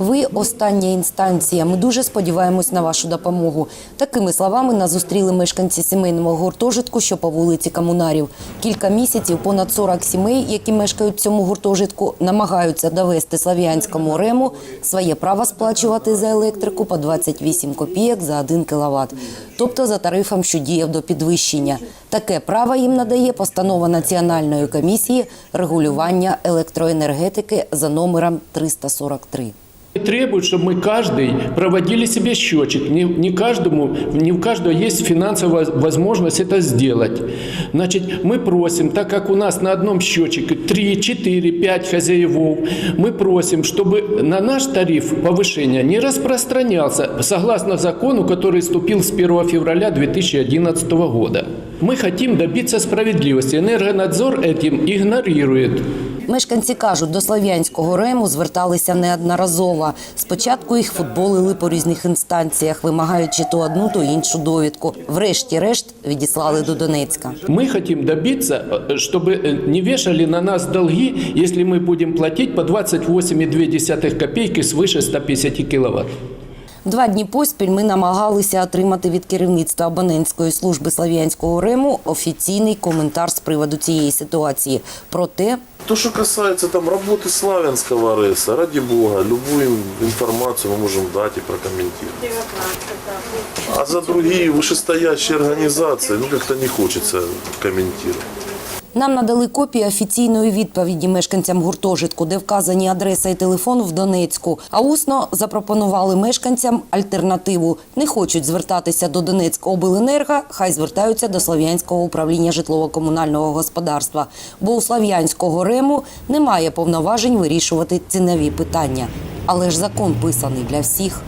Ви остання інстанція. Ми дуже сподіваємось на вашу допомогу. Такими словами нас зустріли мешканці сімейного гуртожитку, що по вулиці Комунарів. Кілька місяців понад 40 сімей, які мешкають в цьому гуртожитку, намагаються довести Слов'янському рему своє право сплачувати за електрику по 28 копійок за 1 кВт, тобто за тарифом, що діяв до підвищення. Таке право їм надає постанова Національної комісії регулювання електроенергетики за номером 343. Требуют, чтобы мы каждый проводили себе счетчик. Не, не каждому, не у каждого есть финансовая возможность это сделать. Значит, мы просим, так как у нас на одном счетчике 3, 4, 5 хозяевов, мы просим, чтобы на наш тариф повышения не распространялся согласно закону, который вступил с 1 февраля 2011 года. Мы хотим добиться справедливости. Энергонадзор этим игнорирует. Мешканці кажуть, до Слов'янського рему зверталися неодноразово. Спочатку їх футболили по різних інстанціях, вимагаючи то одну, то іншу довідку. Врешті-решт відіслали до Донецька. Мы хотим добиться, э, чтобы э, не вешали на нас долги, если мы будем платить по 28,2 копейки свыше 150 киловатт. Два дні поспіль ми намагалися отримати від керівництва абонентської служби Слов'янського рему офіційний коментар з приводу цієї ситуації. Проте То, что касается там работы Славянского РЭСа, ради бога, любую информацию мы можем дать и прокомментировать. А за другие вышестоящие организации, ну как-то не хочется комментировать. Нам надали копію офіційної відповіді мешканцям гуртожитку, де вказані адреса і телефон в Донецьку. А усно запропонували мешканцям альтернативу. Не хочуть звертатися до Донецькобленерго, хай звертаються до Слов'янського управління житлово-комунального господарства. Бо у Слов'янського рему немає повноважень вирішувати цінові питання. Але ж закон писаний для всіх.